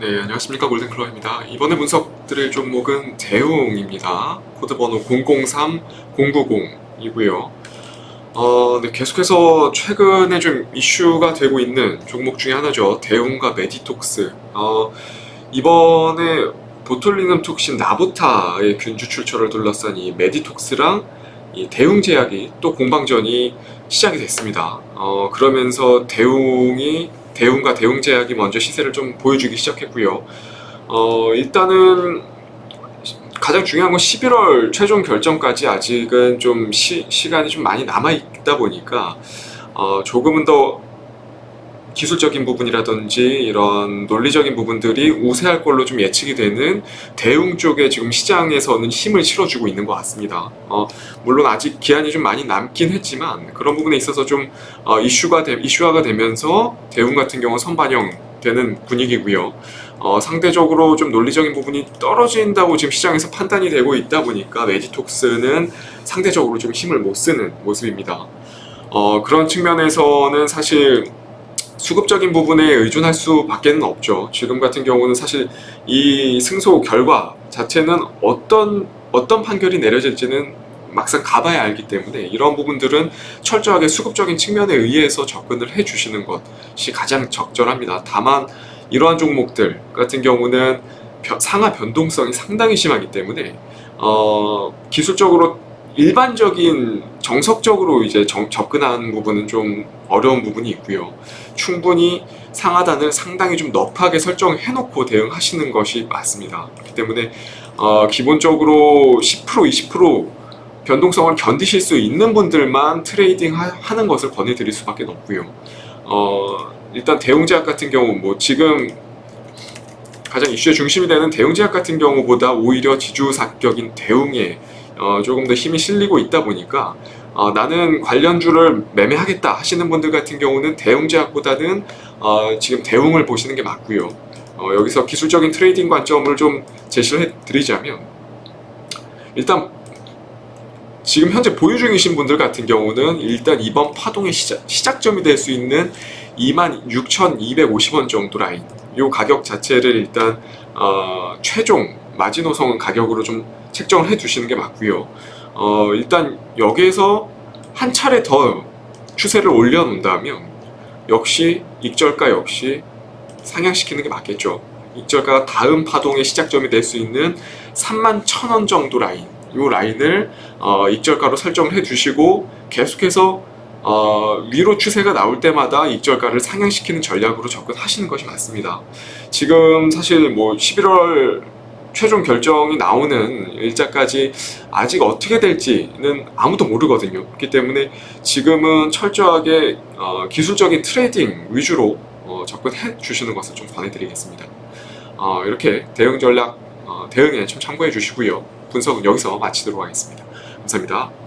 네, 안녕하십니까 골든클로입니다. 이번에 분석 드릴 종목은 대웅입니다. 코드 번호 003090이고요. 어, 네, 계속해서 최근에 좀 이슈가 되고 있는 종목 중에 하나죠. 대웅과 메디톡스. 어, 이번에 보톨리눔 톡신 나부타의 균주 출처를 둘러싼 이 메디톡스랑 이 대웅제약이 또 공방전이 시작이 됐습니다. 어, 그러면서 대웅이 대웅과 대웅제약이 먼저 시세를 좀 보여주기 시작했고요. 어, 일단은 가장 중요한 건 11월 최종 결정까지 아직은 좀 시, 시간이 좀 많이 남아 있다 보니까 어, 조금은 더 기술적인 부분이라든지 이런 논리적인 부분들이 우세할 걸로 좀 예측이 되는 대웅 쪽에 지금 시장에서는 힘을 실어주고 있는 것 같습니다. 어, 물론 아직 기한이 좀 많이 남긴 했지만 그런 부분에 있어서 좀 어, 이슈가 되, 이슈화가 되면서 대웅 같은 경우 는 선반영 되는 분위기고요. 어, 상대적으로 좀 논리적인 부분이 떨어진다고 지금 시장에서 판단이 되고 있다 보니까 메디톡스는 상대적으로 좀 힘을 못 쓰는 모습입니다. 어, 그런 측면에서는 사실 수급적인 부분에 의존할 수밖에는 없죠. 지금 같은 경우는 사실 이 승소 결과 자체는 어떤 어떤 판결이 내려질지는 막상 가봐야 알기 때문에 이런 부분들은 철저하게 수급적인 측면에 의해서 접근을 해주시는 것이 가장 적절합니다. 다만 이러한 종목들 같은 경우는 변- 상하 변동성이 상당히 심하기 때문에 어, 기술적으로 일반적인 정석적으로 이제 정- 접근하는 부분은 좀 어려운 부분이 있고요. 충분히 상하단을 상당히 좀 넙하게 설정해 놓고 대응하시는 것이 맞습니다. 그렇기 때문에 어, 기본적으로 10% 20% 변동성을 견디실 수 있는 분들만 트레이딩 하, 하는 것을 권해드릴 수밖에 없고요. 어, 일단 대웅제약 같은 경우 뭐 지금 가장 이슈의 중심이 되는 대웅제약 같은 경우보다 오히려 지주사격인 대웅에 어, 조금 더 힘이 실리고 있다 보니까 어, 나는 관련주를 매매하겠다 하시는 분들 같은 경우는 대웅제약보다는 어, 지금 대웅을 보시는 게 맞고요. 어, 여기서 기술적인 트레이딩 관점을 좀 제시를 해드리자면 일단 지금 현재 보유 중이신 분들 같은 경우는 일단 이번 파동의 시작, 시작점이 될 수 있는 26,250원 정도 라인 이 가격 자체를 일단 어, 최종 마지노선 가격으로 좀 책정을 해 두시는 게 맞고요. 어, 일단 여기에서 한 차례 더 추세를 올려놓는다면 역시 익절가 역시 상향시키는 게 맞겠죠. 익절가가 다음 파동의 시작점이 될 수 있는 3만 1,000원 정도 라인 이 라인을 어, 익절가로 설정을 해주시고 계속해서 어, 위로 추세가 나올 때마다 익절가를 상향시키는 전략으로 접근하시는 것이 맞습니다. 지금 사실 뭐 11월 최종 결정이 나오는 일자까지 아직 어떻게 될지는 아무도 모르거든요. 그렇기 때문에 지금은 철저하게 어, 기술적인 트레이딩 위주로 어, 접근해 주시는 것을 좀 권해드리겠습니다. 어, 이렇게 대응 전략 어, 대응에 좀 참고해 주시고요. 분석은 여기서 마치도록 하겠습니다. 감사합니다.